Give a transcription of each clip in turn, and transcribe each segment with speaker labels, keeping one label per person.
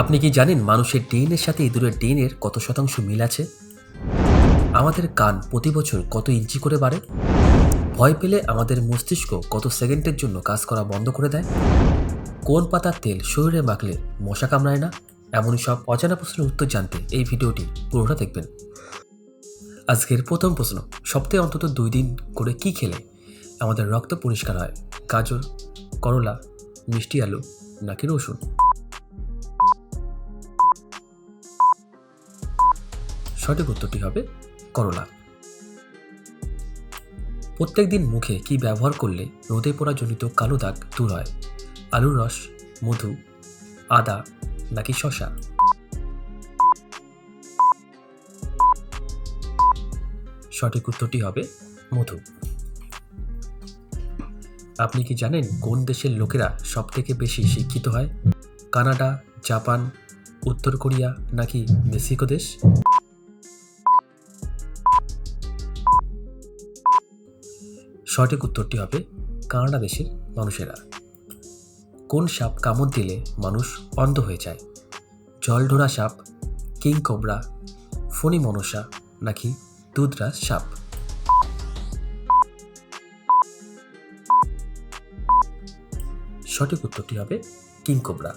Speaker 1: আপনি কি জানেন মানুষের ডিএনএর সাথে ইঁদুরের ডিএনএর কত শতাংশ মিল আছে? আমাদের কান প্রতি বছর কত ইঞ্চি করে বাড়ে? ভয় পেলে আমাদের মস্তিষ্ক কত সেকেন্ডের জন্য কাজ করা বন্ধ করে দেয়? কোন পাতার তেল শরীরে মাখলে মশা কামড়ায় না? এমনই সব অজানা প্রশ্নের উত্তর জানতে এই ভিডিওটি পুরোটা দেখবেন। আজকের প্রথম প্রশ্ন, সপ্তাহে অন্তত দুই দিন করে কি খেলে আমাদের রক্ত পরিষ্কার হয়? গাজর, করলা, মিষ্টি আলু নাকি রসুন? সঠিক উত্তরটি হবে? করলা। প্রত্যেক দিন মুখে কি ব্যবহার করলে রোদে পড়া জনিত কালো দাগ দূর হয়? আলুর রস, মধু, আদা নাকি শশা সঠিক উত্তরটি হবে মধু। আপনি কি জানেন কোন দেশের লোকেরা সবথেকে বেশি শিক্ষিত হয়? কানাডা, জাপান, উত্তর কোরিয়া নাকি মেক্সিকো দেশ? সঠিক উত্তরটি হবে কানাডা দেশের মানুষেরা। কোন সাপ কামড় দিলে মানুষ অন্ধ হয়ে যায়? জলঢোরা সাপ, কিং কোবরা, ফণি মনসা নাকি দুধরাজ সাপ? সঠিক উত্তরটি হবে কিং কোবরা।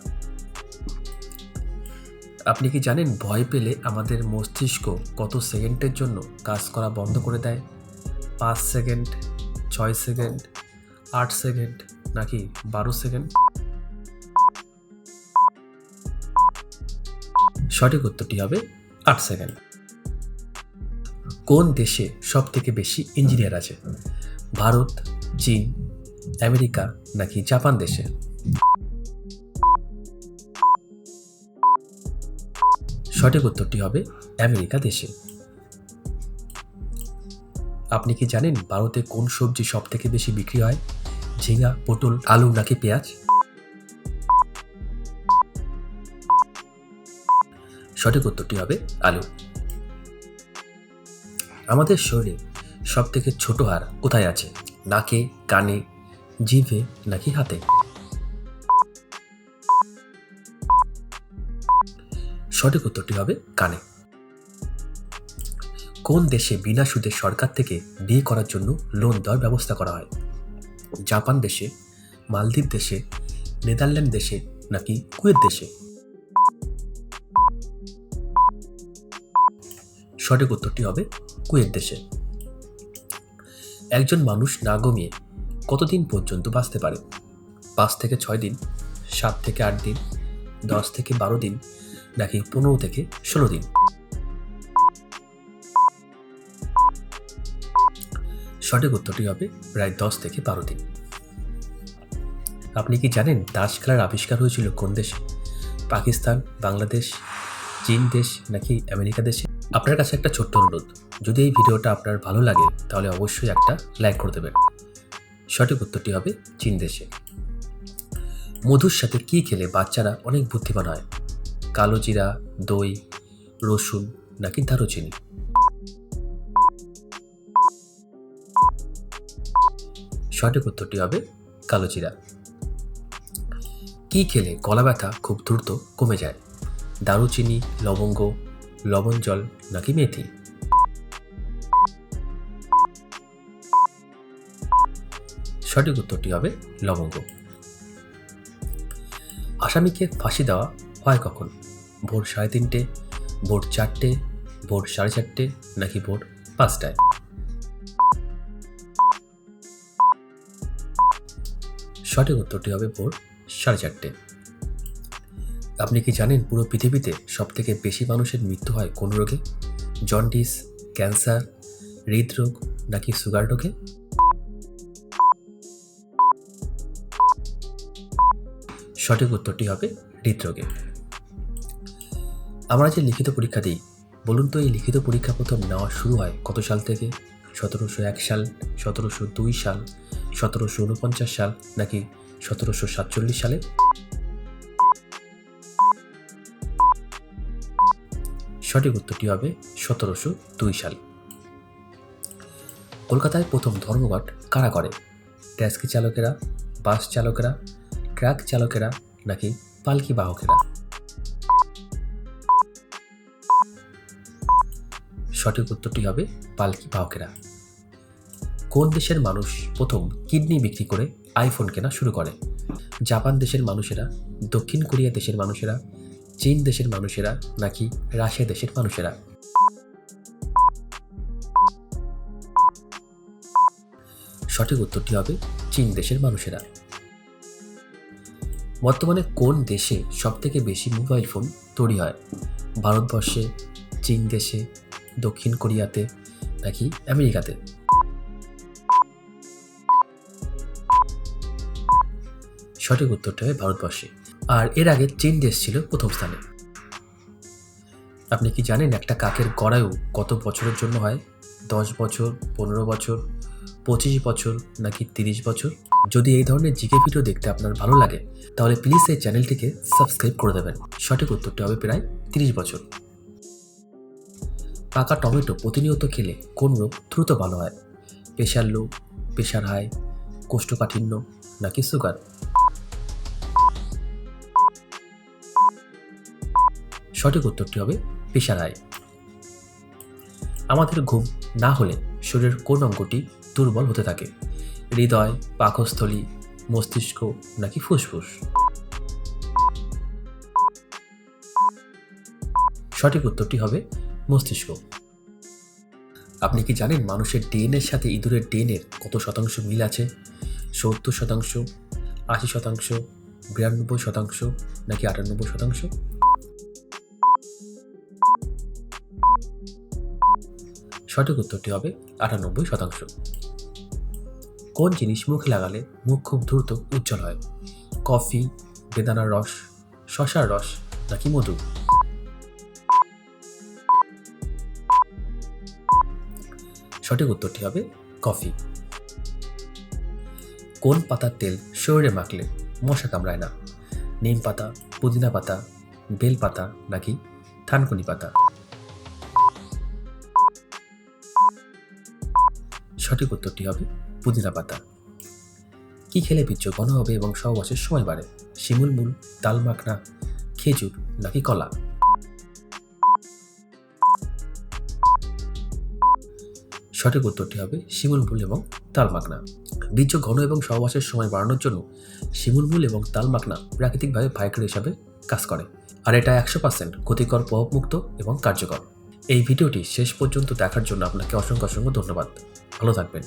Speaker 1: আপনি কি জানেন ভয় পেলে আমাদের মস্তিষ্ক কত সেকেন্ডের জন্য কাজ করা বন্ধ করে দেয়? পাঁচ সেকেন্ড ছয় সেকেন্ড, আট সেকেন্ড নাকি বারো সেকেন্ড? সঠিক উত্তরটি হবে আট সেকেন্ড। কোন দেশে সব থেকে বেশি ইঞ্জিনিয়ার আছে? ভারত, চীন, আমেরিকা নাকি জাপান দেশে? সঠিক উত্তরটি হবে আমেরিকা দেশে। আপনি কি জানেন ভারতে কোন সবজি সব থেকে বেশি বিক্রি হয়? ঝিঙা, পটল, আলু নাকি পেঁয়াজ? সঠিক উত্তরটি হবে আলু। আমাদের শরীরে সব থেকে ছোট হাড় কোথায় আছে? নাকে, কানে, জিভে নাকি হাতে? সঠিক উত্তরটি হবে কানে। কোন দেশে বিনা সুদে সরকার থেকে বিয়ে করার জন্য লোন দেওয়ার ব্যবস্থা করা হয়? জাপান দেশে, মালদ্বীপ দেশে, নেদারল্যান্ড দেশে নাকি কুয়েত দেশে? সঠিক উত্তরটি হবে কুয়েত দেশে। একজন মানুষ না ঘুমিয়ে কতদিন পর্যন্ত বাঁচতে পারে? পাঁচ থেকে ছয় দিন, সাত থেকে আট দিন, দশ থেকে বারো দিন, নাকি পনেরো থেকে ষোলো দিন? সঠিক উত্তরটি হবে প্রায় দশ থেকে বারো দিন। আপনি কি জানেন তাস খেলার আবিষ্কার হয়েছিল কোন দেশে? পাকিস্তান, বাংলাদেশ, চীন দেশ নাকি আমেরিকা দেশে? আপনার কাছে একটা ছোট্ট অনুরোধ, যদি এই ভিডিওটা আপনার ভালো লাগে, তাহলে অবশ্যই একটা লাইক করে দেবেন। সঠিক উত্তরটি হবে চীন দেশে। মধুর সাথে কী খেলে বাচ্চারা অনেক বুদ্ধিমান হয়? কালো জিরা, দই, রসুন নাকি দারুচিনি? সঠিক উত্তরটি হবে কালো জিরা কী খেলে গলা ব্যথা খুব দ্রুত কমে যায়? দারুচিনি লবঙ্গ, লবণ জল নাকি মেথি? সঠিক উত্তরটি হবে লবঙ্গ। আসামিকে ফাঁসি দেওয়া হয় কখন? ভোর সাড়ে তিনটে, ভোর চারটে, ভোর সাড়ে চারটে নাকি ভোর পাঁচটায়? সঠিক উত্তরটি হবে ভোর সাড়ে চারটে। আপনি কি জানেন পুরো পৃথিবীতে সব থেকে বেশি মানুষের মৃত্যু হয় কোন রোগে? জন্ডিস, ক্যান্সার, হৃদরোগ নাকি সুগার রোগে? সঠিক উত্তরটি হবে হৃদরোগে। আমরা যে লিখিত পরীক্ষা দিই, বলুন তো এই লিখিত পরীক্ষা প্রথম নেওয়া শুরু হয় কত সাল থেকে? সতেরোশো এক সাল, সতেরোশো দুই সাল সতেরোশো উনপঞ্চাশ সাল নাকি সতেরোশো সাতচল্লিশ সালে? সঠিক উত্তরটি হবে সতেরোশো দুই সাল। কলকাতায় প্রথম ধর্মঘট কারা করে? ট্যাক্সি চালকেরা, বাস চালকেরা, ট্রাক চালকেরা নাকি পালকি বাহকেরা? সঠিক উত্তরটি হবে পালকি বাহকেরা। কোন দেশের মানুষ প্রথম কিডনি বিক্রি করে আইফোন কেনা শুরু করে? জাপান দেশের মানুষেরা, দক্ষিণ কোরিয়া দেশের মানুষেরা, চীন দেশের মানুষেরা নাকি রাশিয়া দেশের মানুষেরা? সঠিক উত্তরটি হবে চীন দেশের মানুষেরা। বর্তমানে কোন দেশে সবথেকে বেশি মোবাইল ফোন তৈরি হয়? ভারতবর্ষে, চীন দেশে, দক্ষিণ কোরিয়াতে নাকি আমেরিকাতে? সঠিক উত্তরটা হবে ভারতবর্ষে। আর এর আগে চীন দেশ ছিল প্রথম স্থানে। আপনি কি জানেন একটা কাকের গড়ায়ু কত বছরের জন্য হয়? দশ বছর, পনেরো বছর, পঁচিশ বছর নাকি তিরিশ বছর? যদি এই ধরনের জিকে ভিডিও দেখতে আপনার ভালো লাগে, তাহলে প্লিজ এই চ্যানেলটিকে সাবস্ক্রাইব করে দেবেন। সঠিক উত্তরটা হবে প্রায় তিরিশ বছর। পাকা টমেটো প্রতিনিয়ত খেলে কোন রোগ দ্রুত ভালো হয়? প্রেশার লো, প্রেশার হাই, কোষ্ঠকাঠিন্য নাকি সুগার? সঠিক উত্তরটি হবে প্রেশার হাই আমাদের ঘুম না হলে শরীরের কোন অঙ্গটি দুর্বল হতে থাকে? হৃদয়, পাকস্থলী, মস্তিষ্ক নাকি ফুসফুস? সঠিক উত্তরটি হবে মস্তিষ্ক। আপনি কি জানেন মানুষের ডিএনএর সাথে ইঁদুরের ডিএনএর কত শতাংশ মিল আছে? সত্তর শতাংশ, আশি শতাংশ, বিরানব্বই শতাংশ নাকি আটানব্বই শতাংশ? সঠিক উত্তরটি হবে আটানব্বই শতাংশ। কোন জিনিস মুখে লাগালে মুখ খুব দ্রুত উজ্জ্বল হয়? কফি, বেদানার রস, শশার রস নাকি মধু? সঠিক উত্তরটি হবে কফি। কোন পাতার তেল শরীরে মাখলে মশা কামড়ায় না? নিম পাতা, পুদিনা পাতা, বেল পাতা নাকি থানকুনি পাতা? সঠিক উত্তরটি হবে পুদিনা পাতা। কি খেলে বীর্য ঘন হবে এবং সহবাসের সময় বাড়ে? শিমুল মূল তাল মাখনা, খেজুর নাকি কলা? সঠিক উত্তরটি হবে শিমুল মূল এবং তাল মাখনা। বীর্য ঘন এবং সহবাসের সময় বাড়ানোর জন্য শিমুল মূল এবং তাল মাখনা প্রাকৃতিকভাবে ভাইক্র হিসাবে কাজ করে। আর এটা একশো পার্সেন্ট ক্ষতিকর, প্রভাবমুক্ত এবং কার্যকর। এই ভিডিওটি শেষ পর্যন্ত দেখার জন্য আপনাকে অসংখ্য অসংখ্য ধন্যবাদ। ভালো থাকবেন।